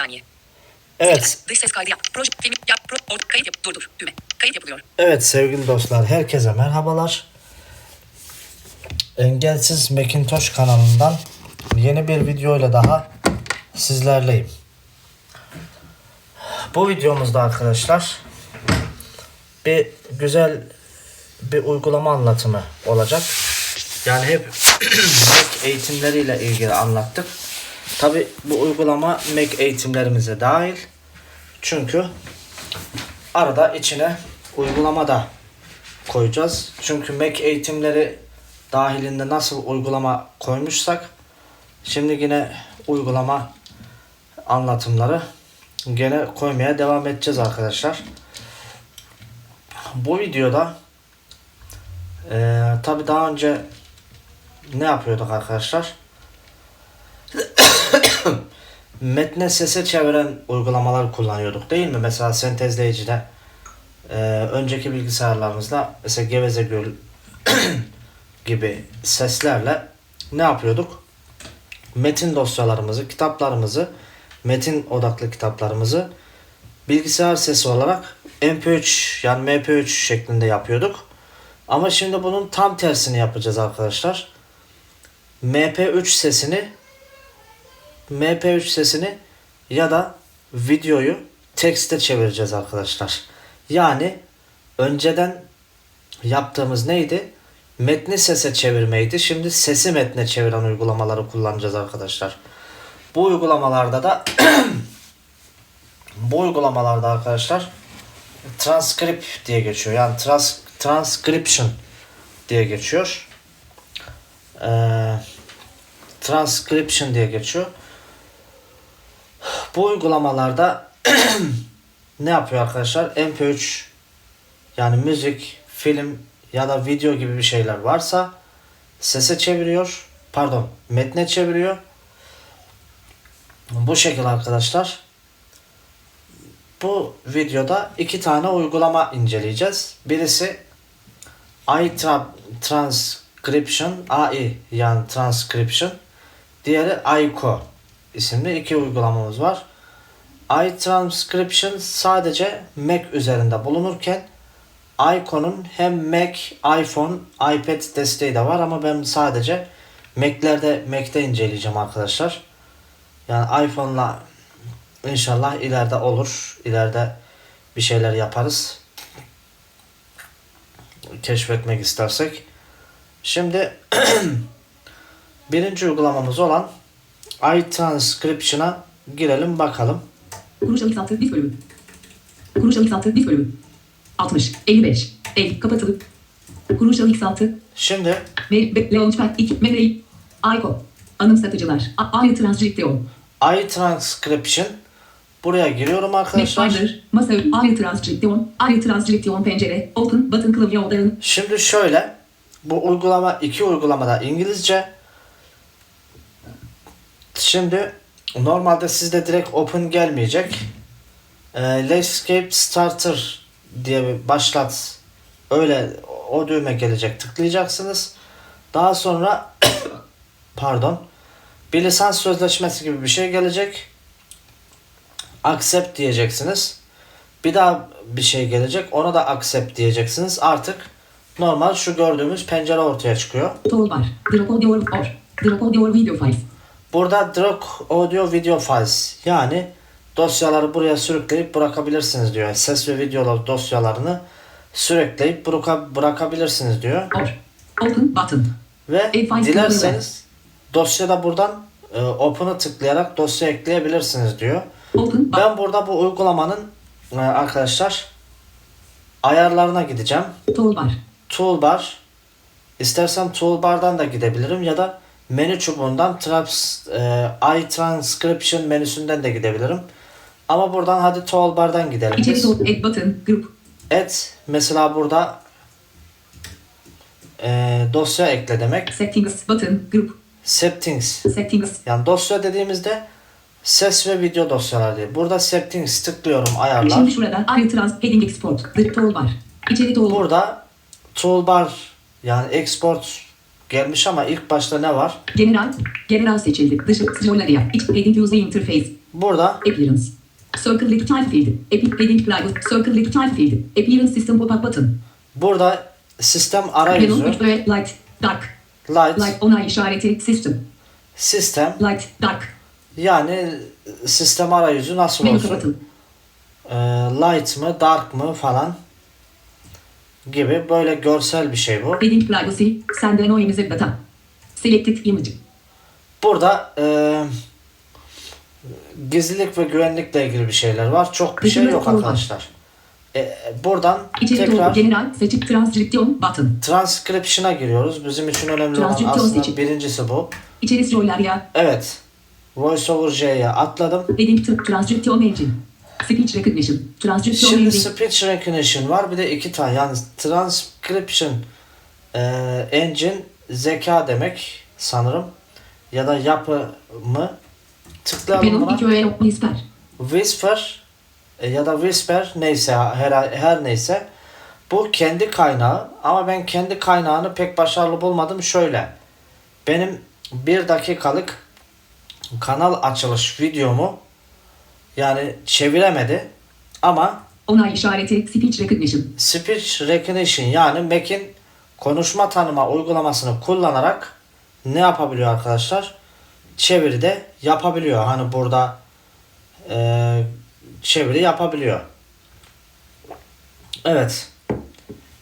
saniye. Evet, Dış ses kaydı yap. Proje film yap. Pro, kayıt yap. Durdur. Düğme. Kayıt yapılıyor. evet sevgili dostlar herkese merhabalar. Engelsiz Macintosh kanalından yeni bir video ile daha sizlerleyim. Bu videomuzda arkadaşlar bir güzel bir uygulama anlatımı olacak. Yani hep Mac eğitimleriyle ilgili anlattık. Tabi bu uygulama Mac eğitimlerimize dahil. Çünkü arada içine uygulama da koyacağız. Çünkü Mac eğitimleri dahilinde nasıl uygulama koymuşsak şimdi yine uygulama anlatımları gene koymaya devam edeceğiz arkadaşlar. Bu videoda tabi daha önce ne yapıyorduk arkadaşlar? Metne sese çeviren uygulamalar kullanıyorduk değil mi? Mesela sentezleyicide e, önceki bilgisayarlarımızda mesela Geveze gibi seslerle ne yapıyorduk? Metin dosyalarımızı, kitaplarımızı, metin odaklı kitaplarımızı bilgisayar sesi olarak MP3 yani MP3 şeklinde yapıyorduk. Ama şimdi bunun tam tersini yapacağız arkadaşlar. MP3 sesini MP3 sesini ya da videoyu tekste çevireceğiz arkadaşlar. Yani önceden yaptığımız neydi? Metni sese çevirmeydi. Şimdi sesi metne çeviren uygulamaları kullanacağız arkadaşlar. Bu uygulamalarda da bu uygulamalarda arkadaşlar transcript diye geçiyor. Yani trans, transcription diye geçiyor. Ee, transcription diye geçiyor. Bu uygulamalarda ne yapıyor arkadaşlar? MP3 yani müzik, film ya da video gibi bir şeyler varsa sese çeviriyor. Pardon, metne çeviriyor. Bu şekilde arkadaşlar. Bu videoda iki tane uygulama inceleyeceğiz. Birisi iTranscription, AI yani transcription. Diğeri iCo isimli iki uygulamamız var. iTranscription sadece Mac üzerinde bulunurken iCo'nun hem Mac, iPhone, iPad desteği de var ama ben sadece Mac'lerde Mac'te inceleyeceğim arkadaşlar. Yani iPhone'la inşallah ileride olur. İleride bir şeyler yaparız. Keşfetmek istersek. Şimdi birinci uygulamamız olan iTranscription'a girelim bakalım. Kuruş alık altı diz bölümü. Kuruş alık altı diz bölümü. 60, 55, 50 kapatılı. Kuruş alık altı. Şimdi Ve Launchpad 2, Memory, Icon. Anımsatıcılar. A- Aynı Transcription. iTranscription buraya giriyorum arkadaşlar. Mac Masa Aynı Transcription. Aynı Transcription pencere. Open button klavye odağın. Şimdi şöyle bu uygulama iki uygulamada İngilizce. Şimdi normalde sizde direkt open gelmeyecek. Ee, Landscape Starter diye bir başlat. Öyle o düğme gelecek. Tıklayacaksınız. Daha sonra pardon bir lisans sözleşmesi gibi bir şey gelecek. Accept diyeceksiniz. Bir daha bir şey gelecek. Ona da accept diyeceksiniz. Artık normal şu gördüğümüz pencere ortaya çıkıyor. Toolbar. Drop audio or. Drop audio video files. Burada drop audio video files yani dosyaları buraya sürükleyip bırakabilirsiniz diyor. Ses ve videolar dosyalarını sürükleyip bıraka- bırakabilirsiniz diyor. Or. Open button. Ve dilerseniz dosyada buradan e, open'ı tıklayarak dosya ekleyebilirsiniz diyor. Open. Ben burada bu uygulamanın e, arkadaşlar ayarlarına gideceğim. Toolbar. Toolbar istersen toolbar'dan da gidebilirim ya da menü çubuğundan traps, e, iTranscription menüsünden de gidebilirim. Ama buradan hadi toolbar'dan gidelim İçeri biz. doğru. Add button. Group. Add mesela burada e, dosya ekle demek. Settings button. Group. Settings Settings. yani dosya dediğimizde ses ve video dosyalar diye. Burada settings tıklıyorum ayarlar. Şimdi şuradan Ayrı Trans Heading Export. Toolbar. İçeri toolbar. Burada toolbar yani export gelmiş ama ilk başta ne var? General. General seçildi. Dışı. Scroll'ları yap. İç. Heading User Interface. Burada Appearance. Circle left type field. Epic heading private. Circle left type field. Appearance system pop-up button. burada sistem arayüzü, 3 ve light. Dark. light, Light onay işareti system. sistem Light. Dark. yani sistem arayüzü nasıl Menü olsun? kapatıl. Ee, light mı, dark mı falan gibi böyle görsel bir şey bu. Heading privacy. Send an OMZ data. Selected image. Burada e, gizlilik ve güvenlikle ilgili bir şeyler var. Çok bir şey yok arkadaşlar. E, buradan İçerik tekrar. General. Seçip transcription button. transcription'a giriyoruz. Bizim için önemli olan aslında seçin. birincisi bu. İçeris roller ya. Evet. VoiceOver J'ye atladım. To transcription engine. Speech recognition. Transcription Şimdi engine. speech recognition var. Bir de iki tane. Yani transcription e, engine zeka demek sanırım. Ya da yapı mı? Tıklayalım buna. 2 öğe whisper. Whisper e, ya da Whisper neyse her, her neyse bu kendi kaynağı ama ben kendi kaynağını pek başarılı bulmadım şöyle benim bir dakikalık kanal açılış videomu yani çeviremedi ama Onay işareti. Speech recognition. speech recognition yani Mac'in konuşma tanıma uygulamasını kullanarak ne yapabiliyor arkadaşlar? Çeviride yapabiliyor. Hani burada eee, çeviri yapabiliyor. Evet.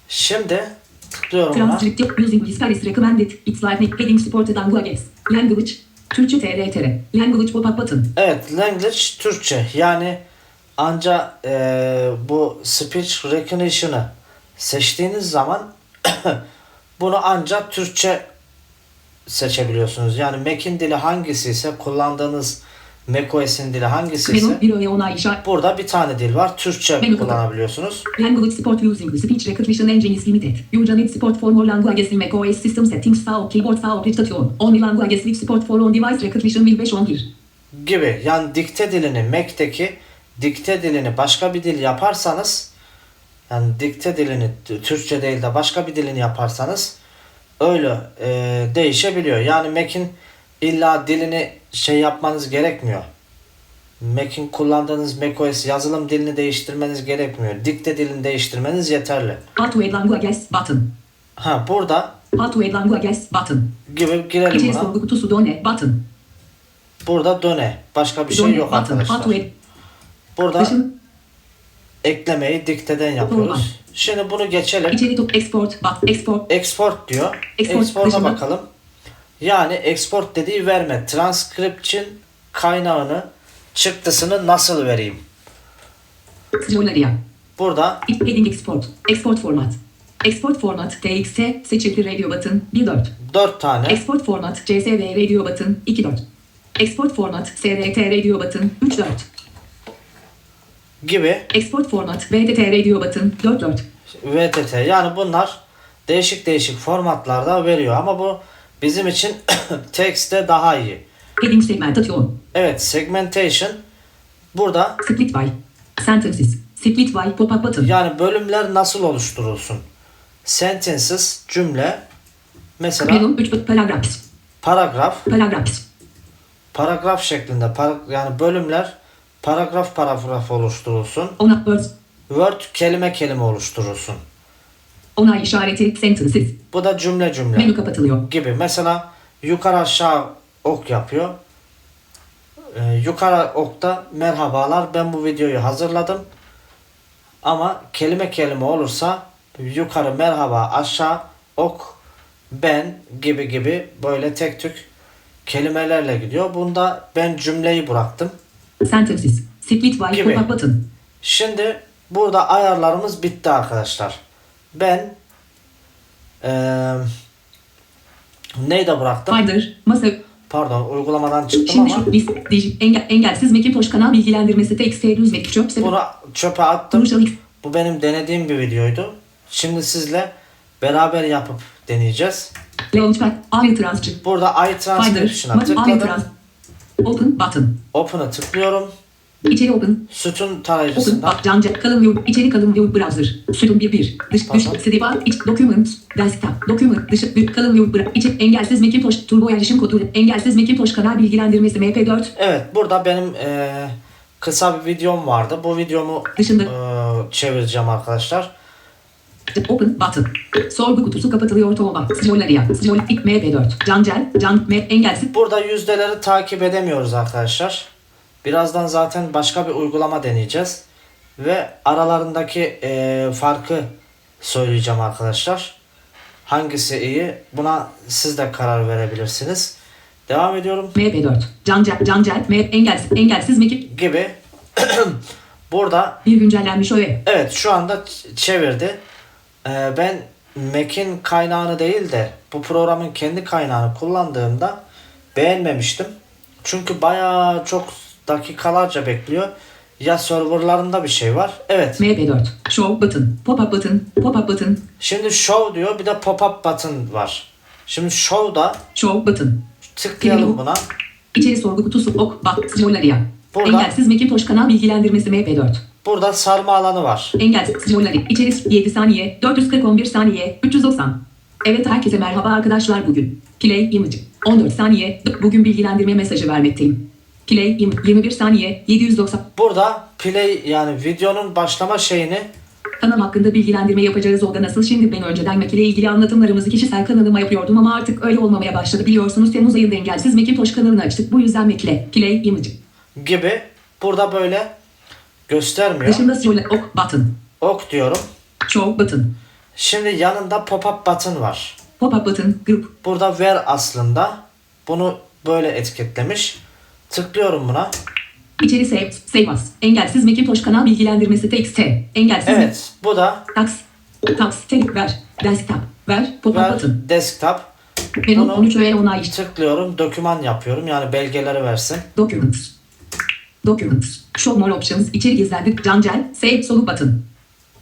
Şimdi tıklıyorum buna. Using recommended. It's like heading supported languages. Language. Türkçe TRTR. Language pop-up button. Evet, language Türkçe. Yani anca eee, bu speech recognition'ı seçtiğiniz zaman bunu ancak Türkçe seçebiliyorsunuz. Yani Mac'in dili hangisi ise kullandığınız macOS'in dili hangisi ise 1 öğe onay işareti. burada bir tane dil var. Türkçe Menü kullanabiliyorsunuz. Language support using the speech recognition engine is limited. Need support for more languages in macOS system settings file keyboard file presentation. Only languages with support for on device recognition will be shown here. gibi. Yani dikte dilini Mac'teki dikte dilini başka bir dil yaparsanız yani dikte dilini Türkçe değil de başka bir dilini yaparsanız öyle e, değişebiliyor. Yani Mac'in illa dilini şey yapmanız gerekmiyor. Mac'in kullandığınız macOS yazılım dilini değiştirmeniz gerekmiyor. Dikte dilini değiştirmeniz yeterli. Add languages button. Ha burada add languages button. gibi girelim İçeri buna. kutusu done button. Burada döne. Başka bir şey Done yok button. Arkadaşlar. add. Burada Dışın. eklemeyi dikteden yapıyoruz. Şimdi bunu geçelim. İçeri top export. But export. Export diyor. Export Export'a dışında. bakalım. Yani export dediği verme. Transcription kaynağını çıktısını nasıl vereyim? Jollaria. Burada Heading export. Export format. Export format TXT seçili radio button 1.4. 4 tane Export format CSV radio button 2.4. Export format SRT radio button 3.4. gibi Export format VTT radio button 4.4. VTT. Yani bunlar değişik değişik formatlarda veriyor ama bu bizim için text'te daha iyi. Heading segmentation. Evet segmentation burada Split by. Sentences. Split by pop-up button. yani bölümler nasıl oluşturulsun? Sentences cümle mesela Venom 3 paragraphs. paragraf Paragraphs. paragraf şeklinde para- yani bölümler paragraf paragraf oluşturulsun. Ona words. Word kelime kelime oluşturulsun. Onay işareti sentences. Bu da cümle cümle Menü kapatılıyor. gibi. Mesela yukarı aşağı ok yapıyor. Ee, yukarı okta merhabalar ben bu videoyu hazırladım. Ama kelime kelime olursa yukarı merhaba aşağı ok ben gibi gibi böyle tek tük kelimelerle gidiyor. Bunda ben cümleyi bıraktım. Sentences. Split by. Şimdi burada ayarlarımız bitti arkadaşlar. Ben eee neyde bıraktım? Finder. Masa. Pardon uygulamadan çıktım Şimdi ama şu list. Engel, engelsiz Macintosh kanal bilgilendirmesi TXT ve çöp bunu çöpe attım. Konuşalım. Bu benim denediğim bir videoydu. Şimdi sizle beraber yapıp deneyeceğiz. Launchpad. Arya transcript. Burada iTranscription'a tıkladım. Open button. Open'a tıklıyorum. İçeri open. Sütun Open. tarayıcısından Bak. Canca. Kalın view. İçeri kalın view browser. Sütun 1 1. Dış. Dış. Sediba. İç. Document. Desktop. Document. Dışı. Dış. Kalın view browser. İçi. Engelsiz Macintosh. Turbo erişim kodu. Engelsiz Macintosh kanal bilgilendirmesi MP4. Evet burada benim eee, kısa bir videom vardı. Bu videomu Dışında. eee, çevireceğim arkadaşlar. Open button. Sorgu kutusu kapatılıyor Toma. Sicolaria. Sicol ilk MP4. Cancel. Can. M. Engelsiz. Burada yüzdeleri takip edemiyoruz arkadaşlar. Birazdan zaten başka bir uygulama deneyeceğiz. Ve aralarındaki eee, farkı söyleyeceğim arkadaşlar. Hangisi iyi? Buna siz de karar verebilirsiniz. Devam ediyorum. MP4. Cancel. Cancel. Engelsiz. Engelsiz Mac. Gibi. Burada Bir güncellenmiş öğe. Evet şu anda çevirdi. Ee, ben Mac'in kaynağını değil de bu programın kendi kaynağını kullandığımda beğenmemiştim. Çünkü bayağı çok dakikalarca bekliyor. Ya serverlarında bir şey var. Evet. MP4. Show button. Pop-up button. Pop-up button. Şimdi show diyor bir de pop-up button var. Şimdi show'da Show button. tıklayalım buna. İçeri sorgu kutusu ok bak Sicolaria. Burada- Engelsiz Macintosh kanal bilgilendirmesi MP4. Burada sarma alanı var. Engelsiz Sicolaria. İçeri 7 saniye. 440 11 saniye. 390. Evet herkese merhaba arkadaşlar bugün. Play image. 14 saniye. Bugün bilgilendirme mesajı vermekteyim. Play im 21 saniye. 790. Burada play yani videonun başlama şeyini Kanal hakkında bilgilendirme yapacağız o da nasıl şimdi ben önceden Mac ile ilgili anlatımlarımızı kişisel kanalıma yapıyordum ama artık öyle olmamaya başladı biliyorsunuz Temmuz ayında engelsiz Macintosh kanalını açtık bu yüzden Mac ile Play Image gibi burada böyle göstermiyor. dışında şöyle ok button Ok diyorum. show button Şimdi yanında pop-up button var. pop-up button group Burada ver aslında. Bunu böyle etiketlemiş. Tıklıyorum buna. içeri save save as engelsiz Macintosh kanal bilgilendirmesi txt engelsiz Evet. Bu da tax tax tek ver desktop ver pop-up ver button desktop. Bunu- 13 öğe onay Tıklıyorum. Doküman yapıyorum. Yani belgeleri versin. Documents. Documents. Show more options. İçeri gizlendi. Cancel. Save soluk button.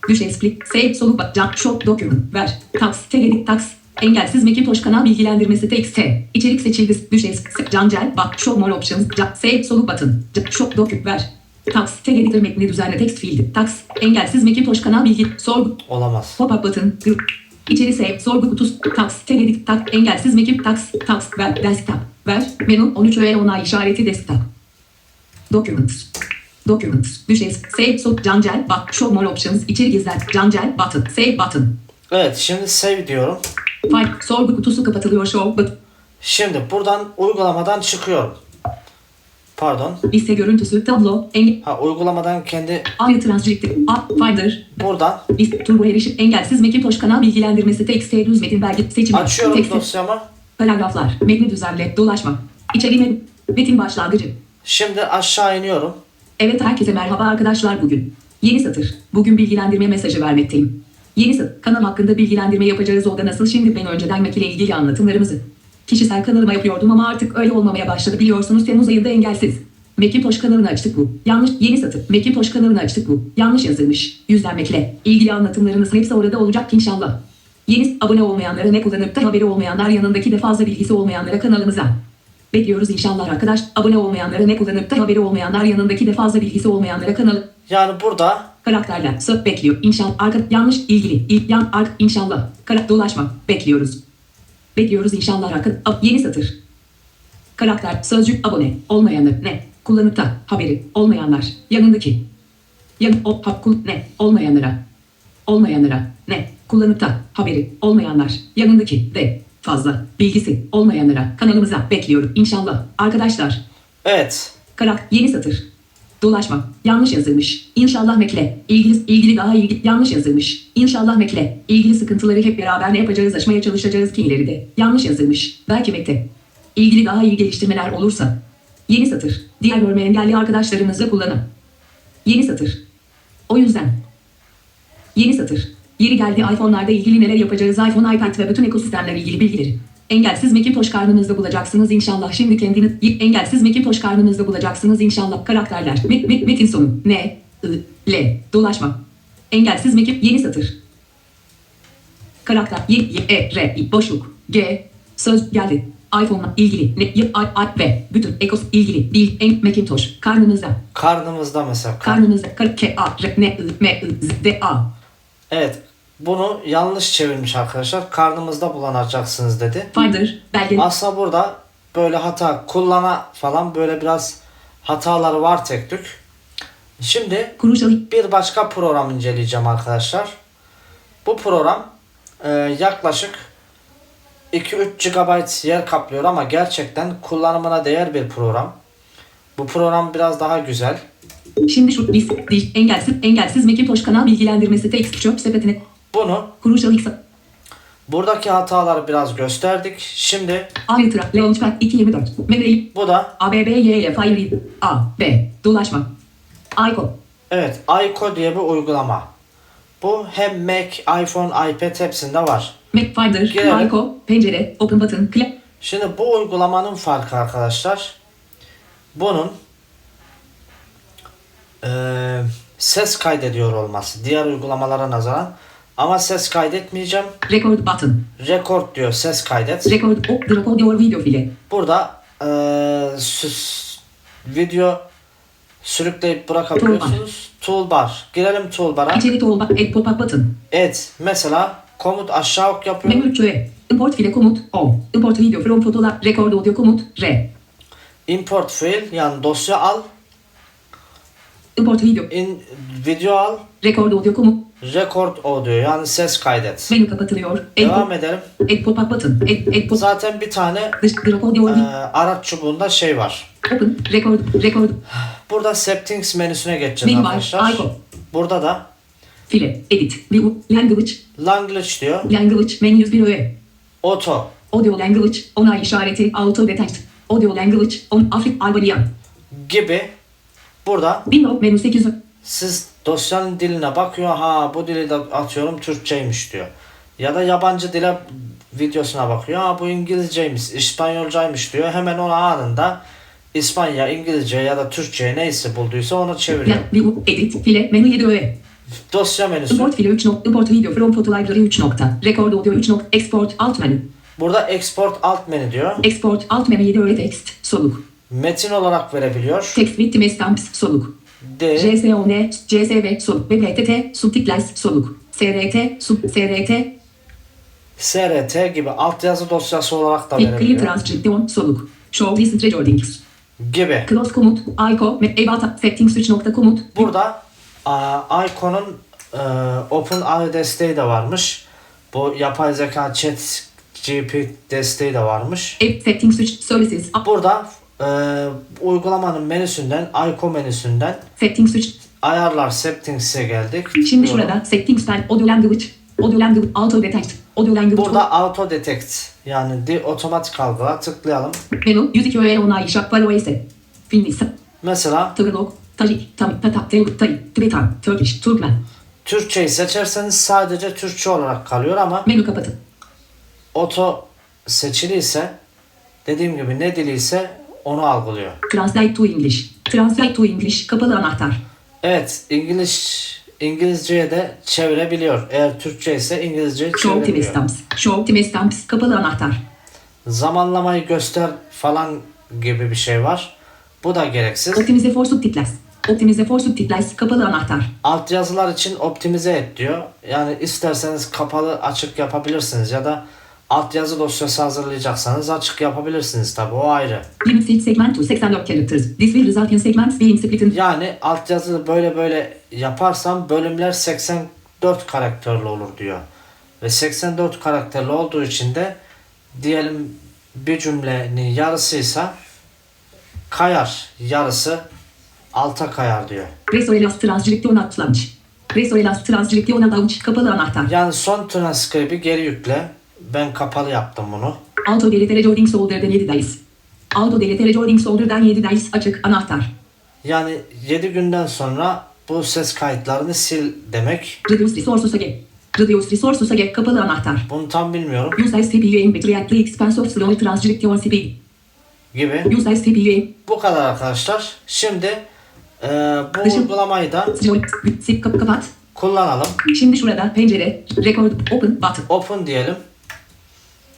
Düş split. Save soluk button. Show document. Ver. Tax. Tag edit tax. Engelsiz Macintosh kanal bilgilendirmesi TXT. İçerik seçildi. Düş es- Cancel. Bak. Show more options. Can, save soluk button. Show document. Ver. Tax. Tag editor metni düzenle text field. Tax. Engelsiz Macintosh kanal bilgi. Sorgu. Olamaz. Pop-up button. Group. İçeri save. Sorgu kutusu. Tax. Tag edit. Tax. Engelsiz Mac. Tax. Tax. Ver. Desktop. Ver. Menü 13 öğe onay işareti desktop. Documents. Documents. Düş es. Save. So. Cancel. Bak. Show more options. İçeri gizlen. Cancel. Button. Save button. Evet. Şimdi save diyorum. File. Sorgu kutusu kapatılıyor. Show. But. Şimdi buradan uygulamadan çıkıyorum. Pardon. Liste görüntüsü. Tablo. Engel. Ha uygulamadan kendi Aynı transcriptive. Up. Finder. buradan List. Turbo erişim. Engelsiz Macintosh kanal bilgilendirmesi. TXT düz metin belge. Seçimi. açıyorum Teksti. dosyamı. Paragraflar. Metni düzenle. Dolaşma. İçeriği met- Metin başlangıcı. Şimdi aşağı iniyorum. Evet herkese merhaba arkadaşlar bugün. Yeni satır. Bugün bilgilendirme mesajı vermekteyim. Yeni. Kanal hakkında bilgilendirme yapacağız o da nasıl şimdi ben önceden Mac ile ilgili anlatımlarımızı. Kişisel kanalıma yapıyordum ama artık öyle olmamaya başladı biliyorsunuz Temmuz ayında engelsiz. Macintosh kanalını açtık bu. Yanlış yeni satır. Macintosh kanalını açtık bu. Yanlış yazılmış. İle ilgili anlatımlarımız hepsi orada olacak inşallah. Yeni abone olmayanlara ne kullanıp da haberi olmayanlar yanındaki de fazla bilgisi olmayanlara kanalımıza. Bekliyoruz inşallah arkadaş. Abone olmayanlara ne kullanıp da haberi olmayanlar yanındaki de fazla bilgisi olmayanlara kanalı. Yani burada Karakterler. Söp bekliyor. İnşallah. Arka yanlış ilgili. İl, yan ark inşallah. Kara dolaşma. Bekliyoruz. Bekliyoruz inşallah arka. ab- yeni satır. Karakter. Sözcük. Abone. Olmayanlar. Ne? Kullanıp da haberi olmayanlar. Yanındaki. Yan o ha, kul, ne? Olmayanlara. Olmayanlara. Ne? Kullanıp da haberi olmayanlar. Yanındaki de fazla bilgisi olmayanlara kanalımıza bekliyorum inşallah. Arkadaşlar evet. Karak yeni satır. Dolaşma. Yanlış yazılmış. İnşallah Mekle. İlgili, ilgili daha ilgili yanlış yazılmış. İnşallah Mekle. İlgili sıkıntıları hep beraber ne yapacağız aşmaya çalışacağız ki ileride. Yanlış yazılmış. Belki Mekte. İlgili daha iyi geliştirmeler olursa. Yeni satır. Diğer görme engelli arkadaşlarımızla kullanın. Yeni satır. O yüzden. Yeni satır. Yeri geldi iPhone'larda ilgili neler yapacağız iPhone, iPad ve bütün ekosistemlerle ilgili bilgileri. Engelsiz Macintosh karnınızda bulacaksınız inşallah. Şimdi kendini engelsiz Macintosh karnınızda bulacaksınız inşallah. Karakterler. Met, met, metin sonu. N, I, L. Dolaşma. Engelsiz Mac yeni satır. Karakter. Y, y, E, R, I, boşluk. G. Söz geldi. iPhone'la ilgili. Ne, y, I, I, ve bütün ekos ilgili. Değil. En Macintosh. Karnınızda. Karnımızda mesela. kar- Karnınızda. Kar, K, A, R, N, I, M, I, Z, D, A. Evet. Bunu yanlış çevirmiş arkadaşlar. Karnımızda bulanacaksınız dedi. Finder. Belge. Aslında burada böyle hata kullana falan böyle biraz hataları var tek tük. Şimdi bir başka program inceleyeceğim arkadaşlar. Bu program e, yaklaşık 2-3 GB yer kaplıyor ama gerçekten kullanımına değer bir program. Bu program biraz daha güzel. Şimdi şu list. Engelsiz. Engelsiz Macintosh kanal bilgilendirmesi. Text çöp sepetine. Bunu Kuruşalı X. buradaki hataları biraz gösterdik. Şimdi Ayrıca Launchpad 224. Memory. bu da A, B, B, Y, Y, Fire, A, B. Dolaşma. Icon. evet iCo diye bir uygulama. Bu hem Mac, iPhone, iPad hepsinde var. Mac Finder. Gelelim. Icon. Pencere. Open button. Clap. Şimdi bu uygulamanın farkı arkadaşlar. Bunun eee, ses kaydediyor olması. Diğer uygulamalara nazaran. Ama ses kaydetmeyeceğim. Record button. Record diyor ses kaydet. Record. O, drop audio video file. Burada eee, süs- video sürükleyip bırakabiliyorsunuz. Toolbar. Girelim toolbar'a. İçeri toolbar. Add pop-up button. Evet. Mesela komut aşağı ok yapıyor. Menü 3'e. Import file komut. O. Import video from fotolar. Record audio komut. R. Import file yani dosya al. Import video. In, video al. Record audio komut. Record audio yani ses kaydet. Menü kapatılıyor. Devam edelim. add pop-up button. Add pop Zaten bir tane Dış audio e, araç çubuğunda şey var. Open. Record. Record. Burada settings menüsüne geçeceğiz var. arkadaşlar. Icon. Burada da File. Edit. View. Language. language diyor. Language. Menü 101 öğe. Auto Audio language. Onay işareti. Auto detect. Audio language. On Afrik Albania. gibi burada Windows menü 8. siz dosyanın diline bakıyor. Ha bu dili de atıyorum Türkçeymiş diyor. Ya da yabancı dile videosuna bakıyor. Ha bu İngilizceymiş, İspanyolcaymış diyor. Hemen ona anında İspanya, İngilizce ya da Türkçe neyse bulduysa onu çeviriyor. Edit. File. Menü 7 öğe. Dosya menüsü. Import file 3 nokta. Import video from photo library 3 nokta. Record audio 3 nokta. Export alt menü. Burada export alt menü diyor. Export alt menü 7 öğe text. Soluk. Metin olarak verebiliyor. Text with time stamps. Soluk. D, JSON, CSV, soluk. BBTT, subtitles, soluk. SRT, sub, SRT, SRT gibi altyazı dosyası olarak da verebiliyor. transcription, soluk. Show list recordings. Gibi. Close komut, ICO, About settings 3 nokta komut. Burada a, Icon'un e, OpenAI desteği de varmış. Bu yapay zeka chat GP desteği de varmış. App settings 3 services. Burada e, uygulamanın menüsünden, Icon menüsünden settings 3. ayarlar settings'e geldik. Şimdi Diyorum. şurada settings pen, audio language, audio language, auto detect, audio language. Burada auto detect yani di otomatik algıla tıklayalım. Menü 102 öğe onay var ise. Finlis, Mesela Tırlok, Tajik, Tam, Tata, Telugu, Tay, Tibetan, Turkish, Türkmen. Türkçeyi seçerseniz sadece Türkçe olarak kalıyor ama Menü kapatın. oto seçiliyse dediğim gibi ne dili ise onu algılıyor. Translate to English. Translate to English. Kapalı anahtar. Evet İngiliz İngilizceye de çevirebiliyor. Eğer Türkçe ise İngilizce Show time stamps. Show time stamps. Kapalı anahtar. Zamanlamayı göster falan gibi bir şey var. Bu da gereksiz. Optimize for subtitles. Optimize for subtitles. Kapalı anahtar. Altyazılar için optimize et diyor. Yani isterseniz kapalı açık yapabilirsiniz ya da altyazı dosyası hazırlayacaksanız açık yapabilirsiniz tabi o ayrı. Limit segment to 84 characters. This will result in segments being split in Yani altyazı böyle böyle yaparsam bölümler 84 karakterli olur diyor. Ve 84 karakterli olduğu için de diyelim bir cümlenin yarısıysa kayar. Yarısı alta kayar diyor. Resoelas transcription at launch. Resoelas transcription at launch. Kapalı anahtar. Yani son transcript'i geri yükle. Ben kapalı yaptım bunu. Auto delete recording solder'dan 7 dice. Auto delete recording solder'dan 7 dice açık anahtar. Yani 7 günden sonra bu ses kayıtlarını sil demek. Reduce resources again. Reduce resources again. Kapalı anahtar. Bunu tam bilmiyorum Use CPU at the expense of slow transcription speed. gibi. Use CPU. Bu kadar arkadaşlar. Şimdi e, bu Dışım- uygulamayı da kapat. kullanalım. Şimdi şurada pencere, record, open button. Open diyelim.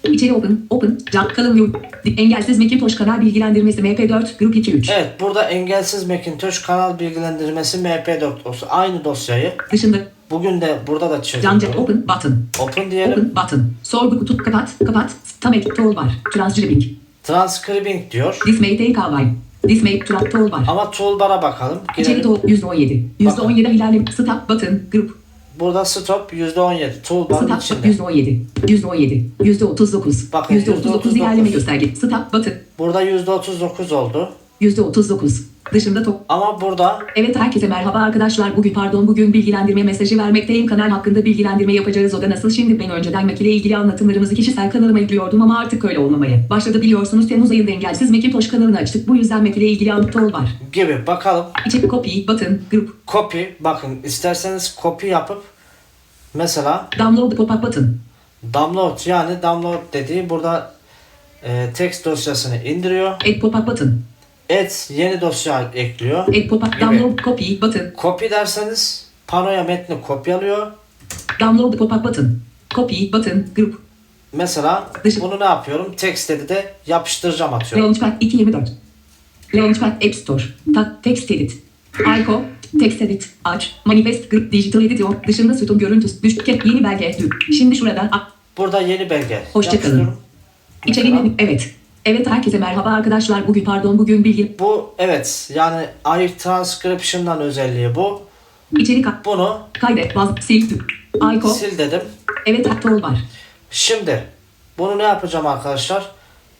İçeri open, open, can, kalın view, engelsiz Macintosh kanal bilgilendirmesi MP4, grup 2-3. Evet burada engelsiz Macintosh kanal bilgilendirmesi MP4 dosyası. Aynı dosyayı Dışında, bugün de burada da can, çevirdim. open, button. Open diyelim. Open button. Sorgu kutu kapat, kapat. Tam ek toolbar. Transcribing. Transcribing diyor. May take a while. This may track toolbar. Ama toolbar'a bakalım. İçeri Girelim. tool %17. %17 ilerlem. Stop button. Grup. Burada stop %17. Toolbar'ın Stop içinde. %17. %17. %39. Bakın, %39 ilerleme gösterge. Stop button. Burada %39 oldu. %39. Dışında top. Ama burada Evet herkese merhaba arkadaşlar. Bugün pardon bugün bilgilendirme mesajı vermekteyim. Kanal hakkında bilgilendirme yapacağız. O da nasıl? Şimdi ben önceden Mac ile ilgili anlatımlarımızı kişisel kanalıma yüklüyordum ama artık öyle olmamaya. Başladı biliyorsunuz Temmuz ayında engelsiz Macintosh kanalını açtık. Bu yüzden Mac ile ilgili anlatım var. gibi bakalım. İçeri copy, button, group, Copy bakın isterseniz copy yapıp mesela download pop-up button. download yani download dediği burada e, text dosyasını indiriyor. Add pop-up button. Et yeni dosya ekliyor. Add pop-up, Gibi. download copy, button. Copy derseniz panoya metni kopyalıyor. Download pop-up button. Copy, button, group. Mesela Dışı- bunu ne yapıyorum? Text de yapıştıracağım atıyorum. Launchpad 224. Launchpad App Store. Ta text edit. Ico. Text edit. Aç. Manifest Group Digital Editor. Dışında sütun görüntüsü. Düşük. Yeni belge. Şimdi şurada. Burada yeni belge. Hoşça kalın. Yapıştırıyorum. Mesela İçeriğine. Evet. Evet herkese merhaba arkadaşlar. Bugün pardon bugün bilgi. Bu evet yani iTranscription'dan özelliği bu. İçerik Bunu kaydet. Baz. Sil. Dük. Ico. sil dedim. Evet tool var. Şimdi bunu ne yapacağım arkadaşlar?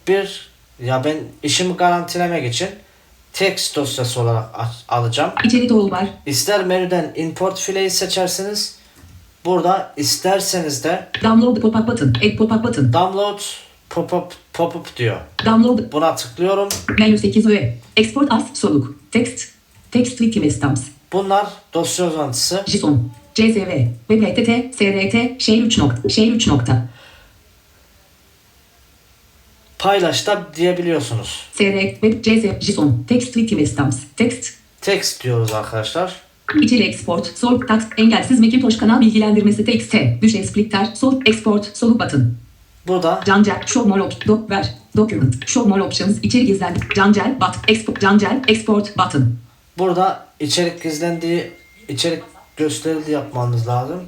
Bir ya ben işimi garantilemek için text dosyası olarak alacağım. İçeri tool var. İster menüden import fileyi seçersiniz. Burada isterseniz de Download pop-up button. Add pop-up button. download pop-up pop-up diyor. Download. Buna tıklıyorum. Menü 8 öğe. Export as soluk. Text. Text with timestamps. Bunlar dosya uzantısı. JSON, CSV, WebRTT, SRT, şey 3 nokta, şey 3 nokta, Paylaş da diyebiliyorsunuz. SR, Web, CSV, JSON, Text with timestamps, Text, Text diyoruz arkadaşlar. içeri export, sol, tax, engelsiz Macintosh kanal bilgilendirmesi text, düşe splitter, sol, export, soluk button, Burada cancel, show more op, doc, ver, document, show more options, içeri gizlen, cancel, but, export, cancel, export, button, burada içerik gizlendiği içerik gösterildi yapmanız lazım.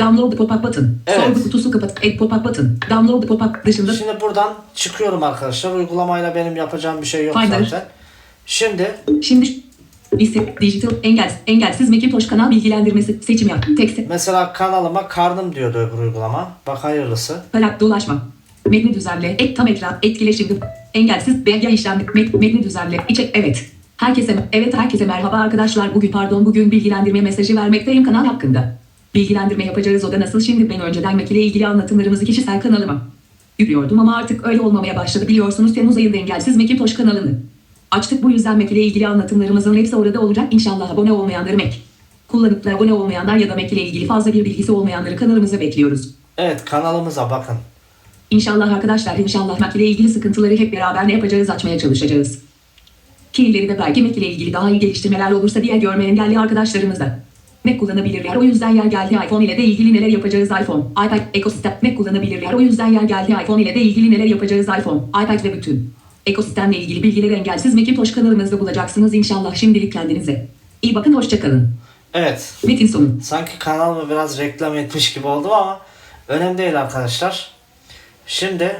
download pop-up button, Evet. sorgu kutusu kapat, add pop-up button, download pop-up dışında, Şimdi buradan çıkıyorum arkadaşlar. Uygulamayla benim yapacağım bir şey yok Finder. zaten. Şimdi şimdi, liste, digital, engelsiz, engelsiz Macintosh kanal bilgilendirmesi, seçim yap, text, mesela kanalıma karnım diyordu öbür uygulama. Bak hayırlısı. Parak dolaşma. Metni düzenle. Et tam ekran. Etkileşim. Engelsiz belge işlem. Met, metni düzenle. İçek. Evet. Herkese evet herkese merhaba arkadaşlar. Bugün pardon bugün bilgilendirme mesajı vermekteyim kanal hakkında. Bilgilendirme yapacağız o da nasıl şimdi ben önceden Mac ile ilgili anlatımlarımızı kişisel kanalıma yüklüyordum ama artık öyle olmamaya başladı biliyorsunuz Temmuz ayında engelsiz Macintosh kanalını. Açtık bu yüzden Mac ile ilgili anlatımlarımızın hepsi orada olacak inşallah abone olmayanları Mac. Kullanıp da abone olmayanlar ya da Mac ile ilgili fazla bir bilgisi olmayanları kanalımıza bekliyoruz. Evet kanalımıza bakın. İnşallah arkadaşlar inşallah Mac ile ilgili sıkıntıları hep beraber ne yapacağız açmaya çalışacağız. Ki ileride belki Mac ile ilgili daha iyi geliştirmeler olursa diğer görme engelli arkadaşlarımız da Mac kullanabilirler. O yüzden yer geldi iPhone ile de ilgili neler yapacağız iPhone, iPad, ekosistem Mac kullanabilirler. O yüzden yer geldi iPhone ile de ilgili neler yapacağız iPhone, iPad ve bütün ekosistemle ilgili bilgileri engelsiz Macintosh kanalımızda bulacaksınız inşallah. Şimdilik kendinize. İyi bakın hoşçakalın. Evet. Metin sonu. Sanki kanalımı biraz reklam etmiş gibi oldum ama önemli değil arkadaşlar. Şimdi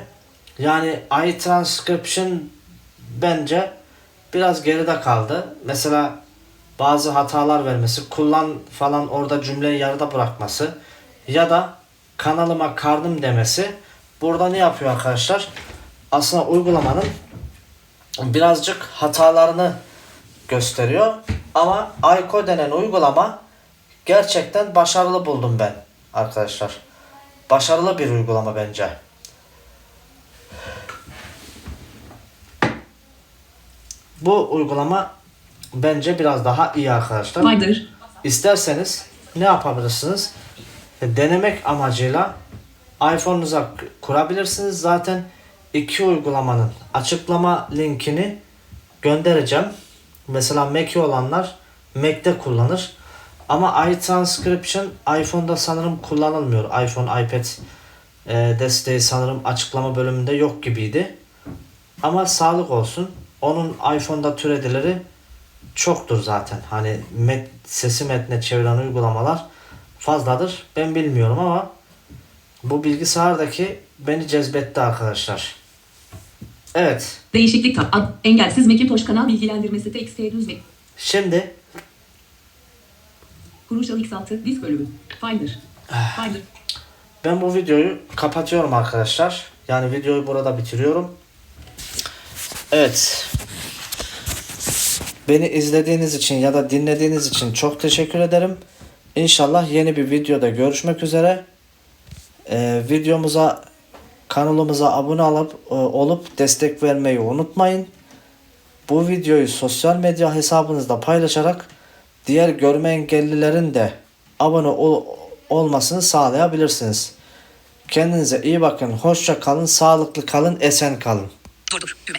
yani iTranscription bence biraz geride kaldı. Mesela bazı hatalar vermesi, kullan falan orada cümleyi yarıda bırakması ya da kanalıma kardım demesi burada ne yapıyor arkadaşlar? Aslında uygulamanın birazcık hatalarını gösteriyor. Ama Ayko denen uygulama gerçekten başarılı buldum ben arkadaşlar. Başarılı bir uygulama bence. Bu uygulama bence biraz daha iyi arkadaşlar. Finder. İsterseniz ne yapabilirsiniz? Denemek amacıyla iPhone'unuza kurabilirsiniz. Zaten iki uygulamanın açıklama linkini göndereceğim. Mesela Mac'i olanlar Mac'te kullanır. Ama iTranscription iPhone'da sanırım kullanılmıyor. iPhone, iPad e, desteği sanırım açıklama bölümünde yok gibiydi. Ama sağlık olsun. Onun iPhone'da türedileri çoktur zaten. Hani met, sesi metne çeviren uygulamalar fazladır. Ben bilmiyorum ama bu bilgisayardaki beni cezbetti arkadaşlar. Evet. Değişiklik tab. Ad, engelsiz Macintosh kanal bilgilendirmesi TXT düz ve Şimdi Kuruşal X6 disk bölümü. Finder. Finder. ben bu videoyu kapatıyorum arkadaşlar. Yani videoyu burada bitiriyorum. Evet. Beni izlediğiniz için ya da dinlediğiniz için çok teşekkür ederim. İnşallah yeni bir videoda görüşmek üzere. Ee, videomuza kanalımıza abone olup e, olup destek vermeyi unutmayın. Bu videoyu sosyal medya hesabınızda paylaşarak diğer görme engellilerin de abone ol- olmasını sağlayabilirsiniz. Kendinize iyi bakın. Hoşça kalın, sağlıklı kalın, esen kalın. Durdur. Düğme.